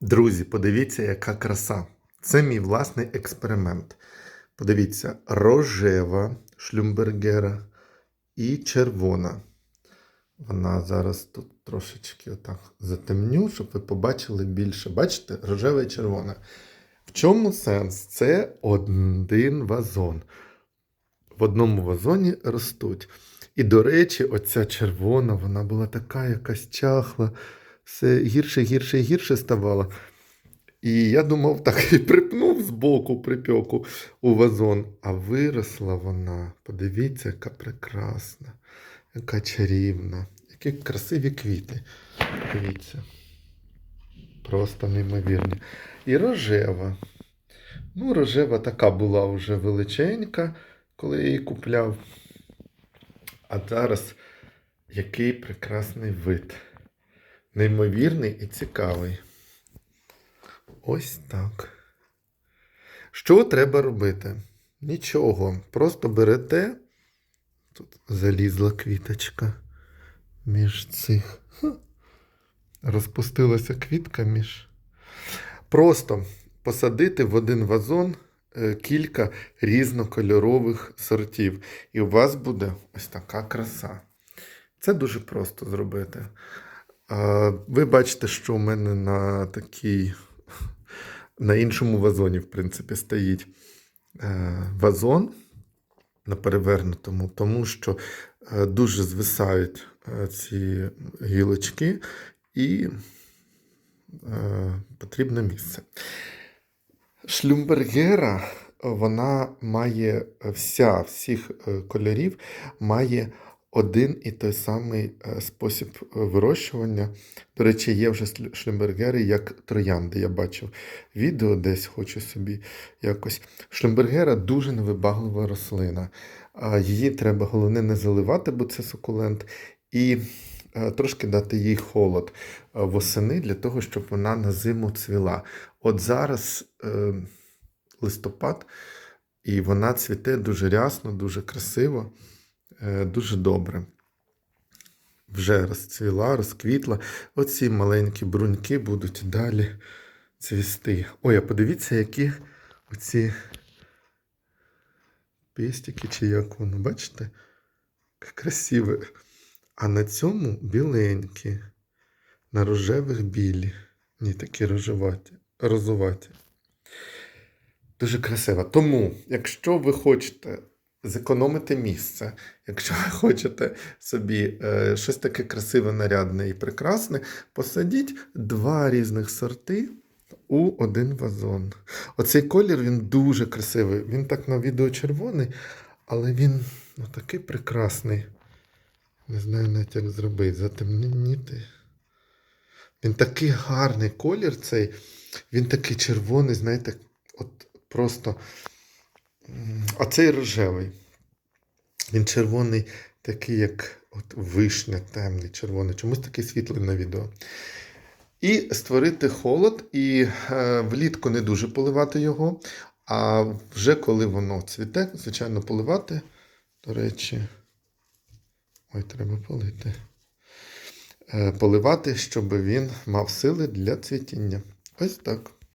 Друзі, подивіться, яка краса. Це мій власний експеримент. Подивіться, рожева шлюмбергера і червона. Вона зараз тут трошечки отак затемню, щоб ви побачили більше. Бачите, рожева і червона. В чому сенс? Це один вазон. В одному вазоні ростуть. І, до речі, оця червона, вона була така якась чахла, все гірше, гірше гірше ставала. І я думав, так і припнув збоку припеку у вазон. А виросла вона. Подивіться, яка прекрасна, яка чарівна, які красиві квіти. Дивіться. Просто неймовірні. І рожева. Ну, рожева така була вже величенька, коли я її купляв. А зараз який прекрасний вид. Неймовірний і цікавий. Ось так. Що треба робити? Нічого. Просто берете. Тут залізла квіточка між цих. Розпустилася квітка між. Просто посадити в один вазон е, кілька різнокольорових сортів. І у вас буде ось така краса. Це дуже просто зробити. Ви бачите, що у мене на такій, на іншому вазоні, в принципі, стоїть е, вазон на перевернутому, тому що е, дуже звисають е, ці гілочки і потрібне місце. Шлюмбергера, вона має вся всіх кольорів, має один і той самий е, спосіб е, вирощування. До речі, є вже шлюмбергери як троянди. Я бачив відео десь, хочу собі якось. Шлюмбергера дуже невибаглива рослина. Її треба головне не заливати, бо це сукулент, і е, трошки дати їй холод восени для того, щоб вона на зиму цвіла. От зараз листопад, і вона цвіте дуже рясно, дуже красиво, дуже добре. Вже розцвіла, розквітла. Оці маленькі бруньки будуть далі цвісти. Ой, а подивіться, які оці пестики, чи як воно, бачите? Красиве. А на цьому біленькі, на рожевих білі. Ні, такі рожеваті, розуваті. Дуже красиво. Тому, якщо ви хочете зекономити місце, якщо ви хочете собі е, щось таке красиве, нарядне і прекрасне, посадіть два різних сорти у один вазон. Оцей колір він дуже красивий. Він так на відео червоний, але він ну, такий прекрасний. Не знаю навіть, як зробити, затемніти. Він такий гарний колір цей. Він такий червоний, знаєте, от просто. А цей рожевий. Він червоний, такий, як от вишня, темний, червоний. Чомусь такий світлий на відео. І створити холод, і е, влітку не дуже поливати його. А вже коли воно цвіте, звичайно, поливати. До речі, ой, треба полити. Е, поливати, щоб він мав сили для цвітіння. Ось так.